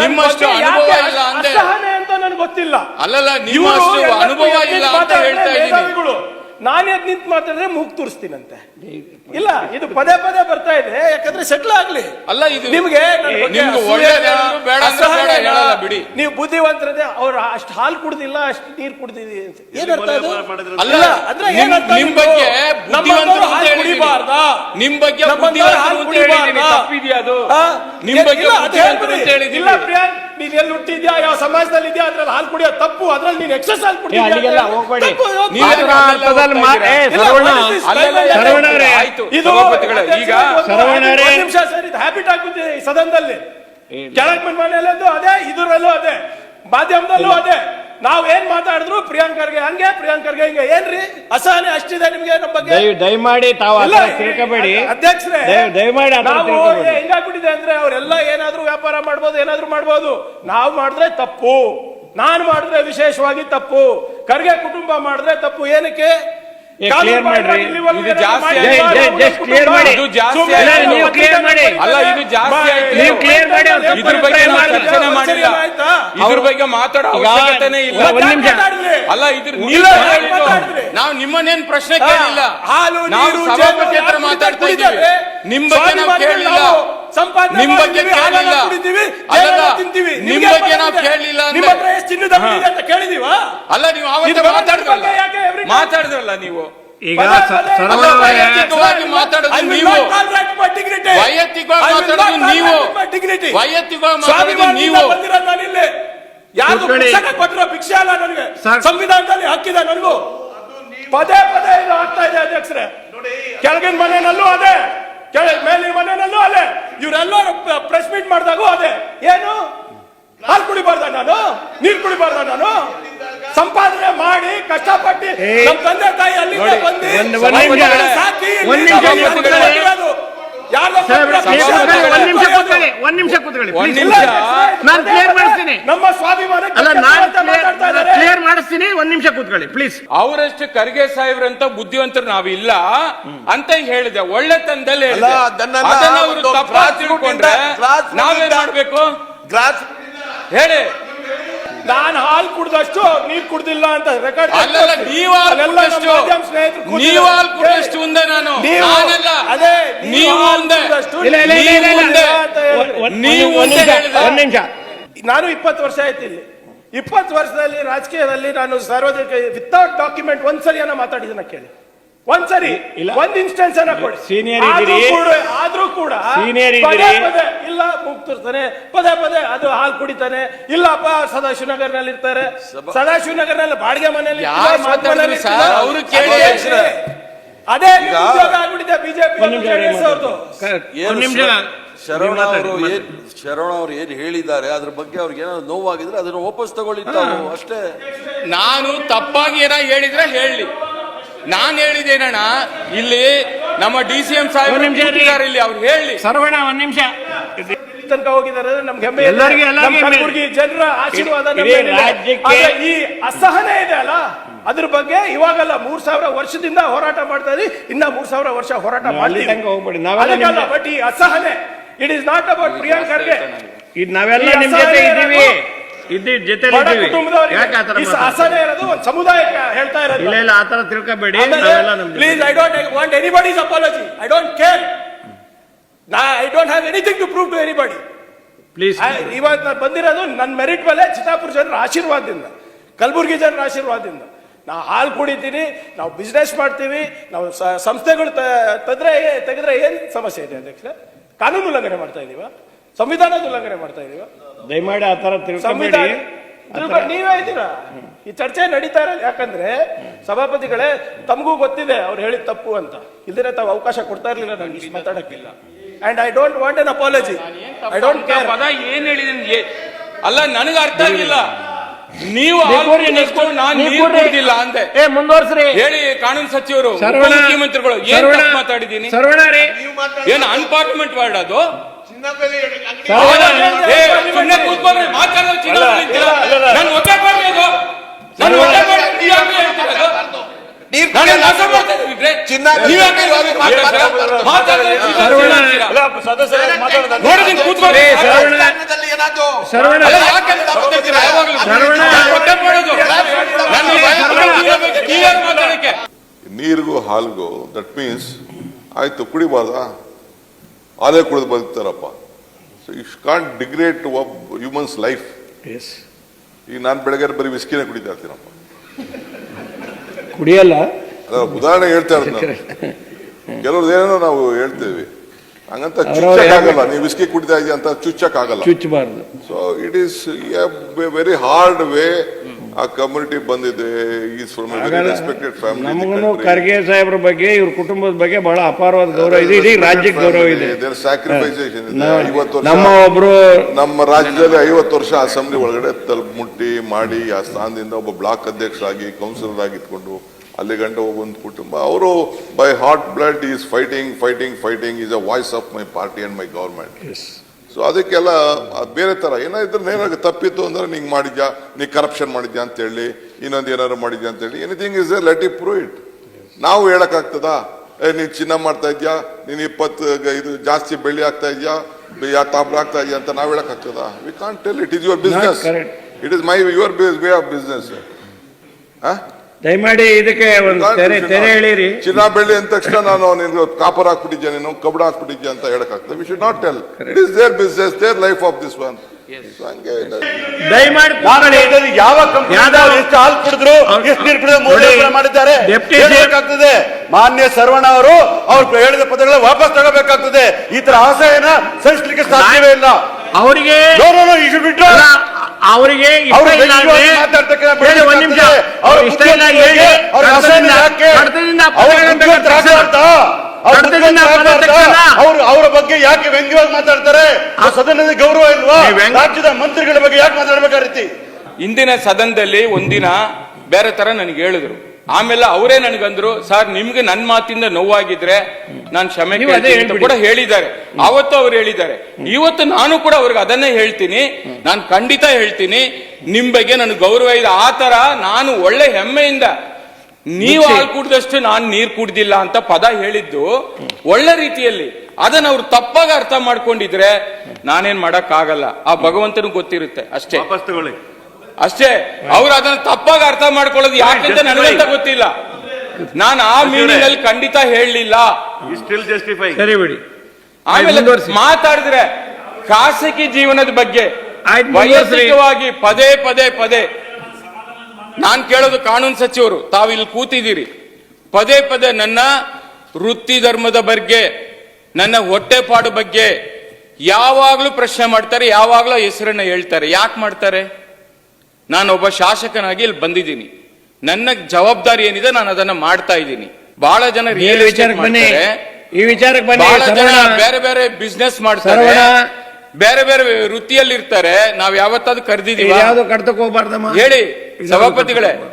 ನಿಮ್ಮಷ್ಟು ಅನುಭವ ಇಲ್ಲ ಅಂದ್ರೆ ಅಂತ ನನಗೆ ಗೊತ್ತಿಲ್ಲ. ಅಲ್ಲಲ್ಲ ನೀವು ನಿಮ್ಮಷ್ಟು ಅನುಭವ ಇಲ್ಲ ಅಂತ ಹೇಳ್ತಾ ಇದ್ದೀನಿ. ನಾನೇ ನಾನ್ ಎದ್ ನಿಂತ್ ಮಾತಾಡಿದ್ರೆ ಮೂಗ್ ತೋರಿಸ್ತೀನಂತೆ. ಇಲ್ಲ ಇದು ಪದೇ ಪದೇ ಬರ್ತಾ ಇದೆ. ಯಾಕಂದ್ರೆ ಸೆಟ್ಲ್ ಆಗ್ಲಿ. ಅಲ್ಲ ಇದು ನಿಮ್ಗೆ ಬೇಡ. ನೀವು ಬುದ್ಧಿವಂತರದೆ ಅವ್ರು ಅಷ್ಟು ಹಾಲು ಕುಡ್ದಿಲ್ಲ ಅಷ್ಟು ನೀರು ಕುಡ್ದಿದೆ ಅಂತ ಏನರ್ಥ ಅದು ಅಲ್ಲ, ಅಂದ್ರೆ ಏನರ್ಥ ನಿಮ್ ಬಗ್ಗೆ ನಮ್ಮಂತವ್ರು ಬುದ್ಧಿವಂತರು ಅಂತ ಹಾಲು. ಕುಡಿಬಾರ್ದಾ? ನಿಮ್ ಬಗ್ಗೆ ನಮ್ಮಂತವ್ರು ಬುದ್ಧಿವಂತರು ಹಾಲು. ಕುಡಿಬಾರ್ದಾ? ತಪ್ಪಿದ್ಯಾ ಅದು? ಆ? ನಿಮ್ ಬಗ್ಗೆ ಇಲ್ಲ, ಅದು ಬುದ್ಧಿವಂತರು ಅಂತ ಹೇಳಿದೀನಿ. ಇಲ್ಲ ಪ್ರಿಯಾಂಕ್ ನೀನ್ ಎಲ್ಲಿ ಹುಟ್ಟಿದ್ಯಾ ಯಾವ ಸಮಾಜದಲ್ಲಿ ಇದೆಯಾ ಅದ್ರಲ್ಲಿ ಹಾಲು ಕುಡಿಯೋ ತಪ್ಪು ಅದ್ರಲ್ಲಿ ನೀನ್ ಎಕ್ಸಸ್ ಹಾಲು ಕುಡಿದ್ಯಾ ಅಂತ ಹೋಗ್ಬೇಡಿ. ಇದೆ. ಅವರೇ, ಆಯ್ತು ಇದು ಈಗ ನಿಮಿಷ ಸರಿ ಹ್ಯಾಬಿಟ್ ಆಗ್ಬಿಟ್ಟಿದೆ ಈ ಸದನದಲ್ಲಿ ಕೆಳಗ್ ಮನೆಯಲ್ಲೂ ಅದೇ ಇದರಲ್ಲೂ ಅದೇ ಮಾಧ್ಯಮದಲ್ಲೂ ಅದೇ. ನಾವ್ ಏನ್ ಮಾತಾಡಿದ್ರು ಪ್ರಿಯಾಂಕರ್ಗೆ ಹಂಗೆ ಪ್ರಿಯಾಂಕರ್ಗೆ ಹಿಂಗೆ. ಏನ್ರಿ? ಅಸಹನೆ ಅಷ್ಟಿದೆ ನಿಮ್ಗೆ ನಮ್ಮ ಬಗ್ಗೆ? ದಯ ದಯಮಾಡಿ ತಾವು ತಿಳ್ಕೊಬೇಡಿ. ಅಧ್ಯಕ್ಷರೇ ದಯ- ದಯಮಾಡಿ ನಾವು. ಹೆಂಗಾಗ್ಬಿಟ್ಟಿದೆ ಅಂದ್ರೆ ಅವರೆಲ್ಲ ಏನಾದ್ರೂ ವ್ಯಾಪಾರ ಮಾಡ್ಬೋದು ಏನಾದ್ರೂ ಮಾಡ್ಬೋದು. ನಾವು ಮಾಡಿದ್ರೆ ತಪ್ಪು. ನಾನು ಮಾಡಿದ್ರೆ ವಿಶೇಷವಾಗಿ ತಪ್ಪು. ಖರ್ಗೆ ಕುಟುಂಬ ಮಾಡಿದ್ರೆ ತಪ್ಪು. ಏನಕ್ಕೆ? Clear ಮಾಡ್ರಿ. ಇದು ಜಾಸ್ತಿ ಜಸ್ಟ್ clear ಮಾಡಿ. ಇದು ಜಾಸ್ತಿ ನೀವು ಕ್ಲಿಯರ್ ಮಾಡಿ. ಅಲ್ಲ, ಇದು ಜಾಸ್ತಿ ಆಯ್ತು. ನೀವು ಕ್ಲಿಯರ್ ಮಾಡಿ, ಇದ್ರ ಬಗ್ಗೆ ನಾವು ಚರ್ಚೆ ಚರ್ಚೆನೆ ಮಾಡಿಲ್ಲ? ಇದ್ರ ಬಗ್ಗೆ ಮಾತಾಡೋ ಅವಶ್ಯಕತೆನೇ ಇಲ್ಲ ಒಂದ್ ನಿಮಿಷ. ಅಲ್ಲ ಇದ್ರ ನೀವು ನಿಮ್ಮನ್ನೇನ್ ಪ್ರಶ್ನೆ ಕೇಳಿಲ್ಲ ಹಾಲು ನಾವು ನೀರು ಸಭಾಪತಿ ಕ್ಷೇತ್ರ ಹತ್ರ ಮಾತಾಡ್ತಾ? ಇದ್ದೀವಿ ನಿಮ್ ಬಗ್ಗೆ ನಾವು ಕೇಳಿಲ್ಲ ಸಂಪಾದನೆ ಬಗ್ಗೆ ಕೇಳಲಿಲ್ಲ ಕುಡಿತೀವಿ, ತಿಂತೀವಿ. ನಿಮ್ ನಿಮ್ಗೆ ಬಗ್ಗೆ ನಾವು ಕೇಳಲಿಲ್ಲ ನಿಮ್ಮ ಹತ್ರ ಎಷ್ಟು ಚಿನ್ನದ ಅಂಗಡಿ ಇದೆ ಅಂತ ಕೇಳಿದೀವ? ಅಲ್ಲ ನೀವು ಮಾತಾಡಿದ್ರಲ್ಲ ನೀವು. ಈಗ ವೈಯಕ್ತಿಕವಾಗಿ ಮಾತಾಡೋದು ನೀವು. ವೈಯಕ್ತಿಕವಾಗಿ ಮಾತಾಡೋದು ನೀವು. ವೈಯಕ್ತಿಕವಾಗಿ ಮಾತಾಡೋದು ನೀವು. ಯಾರು ಕೊಟ್ಟಿರೋ ಭಿಕ್ಷೆ ಅಲ್ಲ ನನಗೆ. ಸಂವಿಧಾನದಲ್ಲಿ ಹಕ್ಕಿದೆ ನನಗೂ. ಪದೇ ಪದೇ ಇದು ಆಗ್ತಾ ಇದೆ ಅಧ್ಯಕ್ಷರೇ. ಕೆಳಗಿನ ಮನೆಯಲ್ಲೂ ಅದೇ. ಕೆಳ ಮೇಲೆ ಮನೆಯಲ್ಲೂ ಅಲ್ಲೇ. ಇವರೆಲ್ಲರೂ ಪ್ರೆಸ್ ಮೀಟ್ ಮಾಡಿದಾಗೂ ಅದೇ. ಏನು? ಹಾಲು ಕುಡಿಬಾರ್ದ ನಾನು? ನೀರ್ ಕುಡಿಬಾರ್ದ ನಾನು? ಸಂಪಾದನೆ ಮಾಡಿ ಕಷ್ಟಪಟ್ಟು. ನಮ್ಮ ತಂದೆ ತಾಯಿ ಅಲ್ಲಿಂದ ನೋಡಿ, ಬಂದು ಸಾಕಿ. ಒಂದು ನಿಮಿಷ ಕೂತ್ಕೊಳ್ಳಿ. ಒಂದ್ ನಿಮಿಷ. ಕೂತ್ಕೊಳ್ಳಿ ಒಂದ್ ನಿಮಿಷ. ನಾನು ಕ್ಲಿಯರ್ ಮಾಡಿಸ್ತೀನಿ ನಮ್ಮ ಸ್ವಾಭಿಮಾನ ಅಲ್ಲ ನಾನು ಅಂತ ಮಾತಾಡ್ತಾ ಇದ್ದಾರೆ. ಕ್ಲಿಯರ್ ಮಾಡಿಸ್ತೀನಿ ಒಂದ್ ನಿಮಿಷ ಕೂತ್ಕೊಳ್ಳಿ ಪ್ಲೀಸ್ ಅವರಷ್ಟು ಖರ್ಗೆ ಸಾಹೇಬ್ರಂತ ಬುದ್ಧಿವಂತರು ನಾವಿಲ್ಲ ಅಂತ ಹೇಳಿದೆ ಒಳ್ಳೆತನದಲ್ಲಿ ಅಲ್ಲ, ಹೇಳಿದೆ ಅದನ್ನ ಅವರು ಒಂದು ತಪ್ಪ grass ತಿಳ್ಕೊಂಡ್ರೆ root ಇಂದ- grass root ನಾವೇನ್ ಮಾಡ್ಬೇಕು ಹೇಳಿ ನಾನು ಹಾಲು ಕುಡ್ದಷ್ಟು ನೀರ್ ಕುಡ್ದಿಲ್ಲ ಅಂತ ರೆಕಾರ್ಡ್ ಅಲ್ಲಲ್ಲ ನೀವು ಹಾಲು ಕುಡ್ದಷ್ಟು ನೀವು ಹಾಲು ಕುಡ್ದಷ್ಟು ಮುಂದೆ ನಾನು ನಾನಲ್ಲ. ಅದೇ ನೀವು ಮುಂದೆ. ಮುಂದೆ. ಒಂದ್- ನೀವು ಮುಂದೆ ನಿಮಿಷ ನಾನು ಇಪ್ಪತ್ತು ವರ್ಷ ಆಯ್ತು ಇಲ್ಲಿ. ಇಪ್ಪತ್ತು ವರ್ಷದಲ್ಲಿ ರಾಜಕೀಯದಲ್ಲಿ ನಾನು ಸಾರ್ವಜನಿಕ ವಿತೌಟ್ ಡಾಕ್ಯುಮೆಂಟ್ ಒಂದ್ಸರಿಯನ್ನ ಮಾತಾಡಿದನ್ನ ಕೇಳಿ. ಒಂದ್ಸರಿ ಇಲ್ಲ. ಒಂದ್ ಇನ್ಸ್ಟೆನ್ಸ್ ಅನ್ನ ಕೊಡಿ. ಸೀನಿಯರ್ ಆದ್ರೂ ಕೂಡ- ಸೀನಿಯರ್ ಇಲ್ಲ ಮುಗ್ತಿರ್ತಾನೆ ಪದೇ ಪದೇ ಅದು ಹಾಲು ಕುಡಿತಾನೆ. ಇಲ್ಲಪ್ಪ ಇರ್ತಾರೆ ಬಾಡಿಗೆ ಮನೆಯಲ್ಲಿ ಯಾರು ಇರ್ತಾರೆ, ಮಾತಾಡಿದ್ರು ಮನೆಯಲ್ಲಿ ಸರ್? ಇರ್ತಾರೆ. ಅವ್ರು ಕೇಳಿ. ಅದೇ ಉದ್ಯೋಗ ಆಗ್ಬಿಟ್ಟಿದೆ ಬಿಜೆಪಿ ನಿಮಿಷ ಅವ್ರದ್ದು ಒಂದ್ ನಿಮಿಷ ಶರವಣ ಅವರು ಏನ್ ಶರವಣ ಅವರು ಏನ್ ಹೇಳಿದ್ದಾರೆ? ಅದ್ರ ಬಗ್ಗೆ ಅವ್ರಿಗೆ ಏನಾದ್ರು ನೋವಾಗಿದ್ರೆ ಅದನ್ನ ವಾಪಸ್ ತಗೊಳ್ಳಿ ಅಷ್ಟೇ. ನಾನು ತಪ್ಪಾಗಿ ಏನ ಹೇಳಿದ್ರೆ ಹೇಳಿ ನಾನ್ ಹೇಳಿದೇನಣ್ಣ ಇಲ್ಲಿ ನಮ್ಮ ಡಿ ಸಿ ಎಂ ಸಾಹೇಬ್ ಒಂದ್ ನಿಮಿಷ. ಇಲ್ಲಿ ಅವ್ರು ಹೇಳಿ ಸರ್ವಣ ಒಂದ್ ನಿಮಿಷ ತನಕ ಹೋಗಿದ್ದಾರೆ ನಮ್ಗೆ ಹೆಮ್ಮೆ ಇದೆ. ಎಲ್ಲರಿಗೂ- ಎಲ್ಲರಿಗೂ ನಮ್ಮ ಹೆಮ್ಮೆ ಇದೆ. ಕಲಬುರ್ಗಿ ಜನರ ಆಶೀರ್ವಾದ ನಮ್ಮ. ರಾಜ್ಯಕ್ಕೆ- ಆದ್ರೆ ಈ ಅಸಹನೆ ಇದೆ ಅಲ್ಲ ಅದ್ರ ಬಗ್ಗೆ ಇವಾಗಲ್ಲ ಮೂರ್ ಸಾವಿರ ವರ್ಷದಿಂದ ಹೋರಾಟ ಮಾಡ್ತಾ ಇದ್ದೀವಿ ಇನ್ನ ಮೂರ್ ಸಾವಿರ ವರ್ಷ ಹೋರಾಟ ನಾವು ಅಲ್ಲಿ ಮಾಡ್ತೀವಿ ತನಕ ಹೋಗ್ಬೇಡಿ. ನಾವೆಲ್ಲ ನಿಮ್ಗೆ- ಬಟ್ ಈ ಅಸಹನೆ it is not about Priyank Kharge ಇದು ನಾವೆಲ್ಲ ನಿಮ್ಮ ನಿಮ್ ಜೊತೆ ಅಸಹನೆ ಇದ್ದೀವಿ. ಜೊತೆ ಇದ್ದೀವಿ ಅಸಹನೆ ಇರೋದು ಒಂದು ಸಮುದಾಯಕ್ಕೆ ಹೇಳ್ತಾ ಇರೋದು. ಇಲ್ಲ ಇಲ್ಲ ಆತರ ತಿಳ್ಕೊಬೇಡಿ. ನಾವೆಲ್ಲ ನಮ್ ಜೊತೆ please I don't want anybody's apology I don't care I don't have anything to prove to anybody please ಇವತ್ತು ನಾನು ಬಂದಿರೋದು ನನ್ನ ಮೆರಿಟ್ ಮೇಲೆ ಚಿತ್ತಾಪುರ ಜನರ ಆಶೀರ್ವಾದದಿಂದ ಕಲಬುರಗಿ ಜನರ ಆಶೀರ್ವಾದದಿಂದ. ನಾವು ಹಾಲು ಕುಡಿತೀವಿ ನಾವು ಬಿಸ್ನೆಸ್ ಮಾಡ್ತೀವಿ ನಾವು ಸಂಸ್ಥೆಗಳು ತ- ತೆಗೆದ್ರೆ ಏನು ಏನ್ ಸಮಸ್ಯೆ ಇದೆ ಅಧ್ಯಕ್ಷ ಕಾನೂನು ಉಲ್ಲಂಘನೆ ಮಾಡ್ತಾ ಇದೀವ? ಸಂವಿಧಾನದ ಉಲ್ಲಂಘನೆ ಮಾಡ್ತಾ ಇದೀವ? ದಯಮಾಡಿ ಆ ತರ ಸಂವಿಧಾನ ತಿಳ್ಕೊಂಡು ನೀವೇ ಇದ್ದೀರಾ ಈ ಚರ್ಚೆ ನಡೀತಾ ಇರೋದು ಯಾಕಂದ್ರೆ ಸಭಾಪತಿಗಳೇ ತಮಗೂ ಗೊತ್ತಿದೆ ಅವ್ರು ಹೇಳಿದ ತಪ್ಪು ಅಂತ. ಇಲ್ದಿರ ತಾವು ಅವಕಾಶ ಕೊಡ್ತಾ ಇರ್ಲಿಲ್ಲ ನನಗೆ ಇಷ್ಟು ಮಾತಾಡಕ್ಕಿಲ್ಲ. And I don't want an apology I don't care ಪದ ಏನ್ ಹೇಳಿದೀನಿ ಏ- ಅಲ್ಲ ನನಗೆ ಅರ್ಥ ಆಗಿಲ್ಲ. ನೀವು ಕುಡಿದಷ್ಟು ನೀವು ನಾನ್ ನೀವು ನೀರು ಕೂರಿ. ಕುಡಿದಿಲ್ಲ ಅಂದೆ. ಏ ಮುಂದುವರ್ಸ್ರಿ. ಹೇಳಿ ಕಾನೂನು ಸಚಿವರು ಮುಖ್ಯಮಂತ್ರಿಗಳು ಏನ್ ತಪ್ಪು ಸರ್ವಣ ರೀ. ಏನ್ ಅನ್ಪಾರ್ಲಿಮೆಂಟ್ ವರ್ಡ್ ಅದು? ನೀರಿಗೂ ಹಾಲ್ಗೂ ದಟ್ ಮೀನ್ಸ್ ಆಯ್ತು ಕುಡಿಬಾರ್ದಾ ಹಾಲೇ ಕುಡಿದು ಬದುಕ್ತಾರಪ್ಪ so is can't degrade of humans life ಈಗ ನಾನು ಬೆಳಗ್ಗೆ ಬರೀ ವಿಸ್ಕಿನೇ ಕುಡಿತಾ ಇರ್ತೀನಪ್ಪ. ಕುಡಿಯಲ್ಲ? ಉದಾಹರಣೆ ಹೇಳ್ತಾ ಇರೋದು ಕೆಲವ್ರದ್ದು ಏನೋ ನಾವು ಹೇಳ್ತೇವೆ. ಹಂಗಂತ ಚುಚ್ಚಕ್ಕಾಗಲ್ಲ. ನೀವು ವಿಸ್ಕಿ ಕುಡಿತಾ ಇದೆಯಾ ಅಂತ ಚುಚ್ಚಕ್ಕಾಗಲ್ಲ. ಚುಚ್ಚಬಾರ್ದು. So it is a very hard way ಆ ಕಮ್ಯುನಿಟಿ ಬಂದಿದೆ ಈಸ್ ಫ್ರಮ್ ವೆರಿ ರೆಸ್ಪೆಕ್ಟೆಡ್ ನಮಗೂ ಫ್ಯಾಮಿಲಿ ಖರ್ಗೆ ಸಾಹೇಬ್ರ ಬಗ್ಗೆ ಇವ್ರ ಕುಟುಂಬದ ಬಗ್ಗೆ ಬಹಳ ಅಪಾರವಾದ ಗೌರವ ಇದೆ. ಇಡೀ ರಾಜ್ಯಕ್ಕೆ ಗೌರವ ಇದೆ ಸ್ಯಾಕ್ರಿಫೈಸೇಷನ್ ಐವತ್ತು ನಮ್ಮ ಒಬ್ರು ನಮ್ಮ ರಾಜ್ಯದಲ್ಲಿ ಐವತ್ತು ವರ್ಷ ಅಸೆಂಬ್ಲಿ ಒಳಗಡೆ ತಲುಪ್ ಮುಟ್ಟಿ ಮಾಡಿ ಆ ಸ್ಥಾನದಿಂದ ಒಬ್ಬ ಬ್ಲಾಕ್ ಅಧ್ಯಕ್ಷರಾಗಿ ಕೌನ್ಸಿಲರ್ ಆಗಿ ಇಟ್ಕೊಂಡು ಅಲ್ಲಿ ಗಂಟ ಒಂದು ಕುಟುಂಬ. ಅವರು by hot blood is fighting fighting fighting is a voice of my party and my government so ಅದಕ್ಕೆಲ್ಲ ಅದ್ ಬೇರೆ ತರ. ಏನಾದ್ರು ಏನಾದ್ರು ತಪ್ಪಿತ್ತು ಅಂದ್ರೆ ನಿಂಗೆ ಮಾಡಿದ್ಯಾ ನೀ ಕರಪ್ಷನ್ ಮಾಡಿದ್ಯಾ ಅಂತೇಳಿ ಇನ್ನೊಂದು ಏನಾದ್ರು ಮಾಡಿದ್ಯಾ ಅಂತ ಹೇಳಿ ಎನಿಥಿಂಗ್ ಇಸ್ ಎ ಲೆಟ್ ಇ ಪ್ರೂವ್ ಇಟ್ ನಾವು ಹೇಳೋಕ್ಕಾಗ್ತದಾ? ಏ ನೀನು ಚಿನ್ನ ಮಾಡ್ತಾ ಇದೆಯಾ? ನೀನು ಇಪ್ಪತ್ತು ಇದು ಜಾಸ್ತಿ ಬೆಳ್ಳಿ ಆಗ್ತಾ ಇದೆಯಾ? ಯಾ ತಾಮ್ರ ಆಗ್ತಾ ಇದೆಯಾ ಅಂತ ನಾವು ಹೇಳಕ್ಕಾಗ್ತದಾ? We can't tell it is your business. It is my your way of business ದಯಮಾಡಿ ಇದಕ್ಕೆ ಒಂದು ತೆರೆ ತೆರೆ ಹೇಳಿರಿ ಚಿನ್ನ ಬೆಳ್ಳಿ ಅಂದ ತಕ್ಷಣ ನಾನು ನಿನ್ಗೆ ಕಾಪರ್ ಹಾಕ್ಬಿಟ್ಟಿದ್ದೆ ನೀನು ಕಬ್ಬಡ ಹಾಕ್ಬಿಟ್ಟಿದ್ದೆ ಅಂತ ಹೇಳಕ್ಕಾಗ್ತದೆ. We should not tell it is their business their life of this one ದಯಮಾಡಿ ಯಾವ ಕಂಪನಿ ಎಷ್ಟು ಹಾಲು ಕುಡಿದ್ರು ಎಷ್ಟು ನೀರು ಕುಡಿದ್ರು ಮೌಲ್ಯಮಾಪನ ಮಾಡಿದ್ದಾರೆ? ಮಾನ್ಯ ಸರ್ವಣ ಅವರು ಅವ್ರು ಹೇಳಿದ ಪದಗಳ ವಾಪಸ್ ತಗೋಬೇಕಾಗ್ತದೆ. ಈ ತರ ಆಸೆಯನ್ನ ಸಹಿಸಲಿಕ್ಕೆ ಸಾಧ್ಯವೇ ಇಲ್ಲ. ಅವರಿಗೆ ಅವರಿಗೆ ಇಷ್ಟ ಇಲ್ಲ ಅಂದ್ರೆ ಹೇಳಿ ಒಂದ್ ನಿಮಿಷ. ಅವ್ರ ಅವ್ರ ಬಗ್ಗೆ ಯಾಕೆ ವ್ಯಂಗ್ಯವಾಗಿ ಮಾತಾಡ್ತಾರೆ? ಆ ಸದನದ ಗೌರವ ಇಲ್ವಾ? ನೀವು ರಾಜ್ಯದ ಮಂತ್ರಿಗಳ ಬಗ್ಗೆ ಯಾಕೆ ಮಾತಾಡ್ಬೇಕಾಗಿತ್ತು ರೀತಿ? ಇಂದಿನ ಸದನದಲ್ಲಿ ಒಂದಿನ ಬೇರೆ ತರ ನನಗೆ ಹೇಳಿದ್ರು. ಆಮೇಲೆ ಅವರೇ ನನಗಂದ್ರು ಸರ್ ನಿಮ್ಗೆ ನನ್ನ ಮಾತಿಂದ ನೋವಾಗಿದ್ರೆ ನಾನು ಕ್ಷಮೆ ಕೂಡ ಹೇಳಿದ್ದಾರೆ. ಅವತ್ತು ಅವ್ರು ಹೇಳಿದ್ದಾರೆ. ಇವತ್ತು ನಾನು ಕೂಡ ಅವ್ರಿಗೆ ಅದನ್ನೇ ಹೇಳ್ತೀನಿ. ನಾನು ಖಂಡಿತ ಹೇಳ್ತೀನಿ ನಿಮ್ ಬಗ್ಗೆ ನನಗೆ ಗೌರವ ಇದೆ. ಆ ತರ ನಾನು ಒಳ್ಳೆ ಹೆಮ್ಮೆಯಿಂದ ನೀವು ಹಾಲು ಕುಡ್ದಷ್ಟು ನಾನು ನೀರ್ ಕುಡ್ದಿಲ್ಲ ಅಂತ ಪದ ಹೇಳಿದ್ದು ಒಳ್ಳೆ ರೀತಿಯಲ್ಲಿ. ಅದನ್ನ ಅವ್ರು ತಪ್ಪಾಗಿ ಅರ್ಥ ಮಾಡ್ಕೊಂಡಿದ್ರೆ ನಾನೇನ್ ಮಾಡಕ್ ಆಗಲ್ಲ ಆ ಭಗವಂತನಿಗೆ ಗೊತ್ತಿರುತ್ತೆ ಅಷ್ಟೇ. ಅಷ್ಟೇ ಅವ್ರು ಅದನ್ನ ತಪ್ಪಾಗಿ ಅರ್ಥ ಮಾಡ್ಕೊಳ್ಳೋದು ಯಾಕೆಂತ ನನಗಂತ ಗೊತ್ತಿಲ್ಲ. ನಾನು ಆ ಮೀನಿಂಗ್ ಅಲ್ಲಿ ಖಂಡಿತ ಹೇಳಲಿಲ್ಲ. ಸರಿ ಬಿಡಿ. ಆಮೇಲೆ. ಮಾತಾಡಿದ್ರೆ ಖಾಸಗಿ ಜೀವನದ ಬಗ್ಗೆ. ವೈಯಕ್ತಿಕವಾಗಿ ಪದೇ ಪದೇ ಪದೇ ನಾನ್ ಕೇಳೋದು ಕಾನೂನು ಸಚಿವರು ತಾವಿಲ್ಲಿ ಕೂತಿದ್ದೀರಿ. ಪದೇ ಪದೇ ನನ್ನ ವೃತ್ತಿ ಧರ್ಮದ ಬಗ್ಗೆ ನನ್ನ ಹೊಟ್ಟೆಪಾಡು ಬಗ್ಗೆ ಯಾವಾಗ್ಲೂ ಪ್ರಶ್ನೆ ಮಾಡ್ತಾರೆ ಯಾವಾಗ್ಲೂ ಹೆಸರನ್ನ ಹೇಳ್ತಾರೆ. ಯಾಕೆ ಮಾಡ್ತಾರೆ? ನಾನೊಬ್ಬ ಶಾಸಕನಾಗಿ ಇಲ್ಲಿ ಬಂದಿದ್ದೀನಿ. ನನ್ನ ಜವಾಬ್ದಾರಿ ಏನಿದೆ ನಾನು ಅದನ್ನ ಮಾಡ್ತಾ ಇದ್ದೀನಿ. ಬಹಳ ಜನ ರಿಯಲ್ ವಿಚಾರಕ್ಕೆ ಬನ್ನಿ. ಈ ವಿಚಾರಕ್ಕೆ ಬನ್ನಿ. ಬಹಳ ಜನ ಬೇರೆ ಬೇರೆ ಬಿಸ್ನೆಸ್ ಮಾಡ್ತಾರೆ. ಬೇರೆ ಬೇರೆ ವೃತ್ತಿಯಲ್ಲಿ ಇರ್ತಾರೆ. ನಾವ್ ಯಾವತ್ತಾದ್ರೂ ಕರೆದಿದ್ದೀವಿ ಯಾವ್ದು ಕಡ್ತಕ್ಕೆ ಹೋಗ್ಬಾರ್ದಮ್ಮ. ಹೇಳಿ ಸಭಾಪತಿಗಳೇ.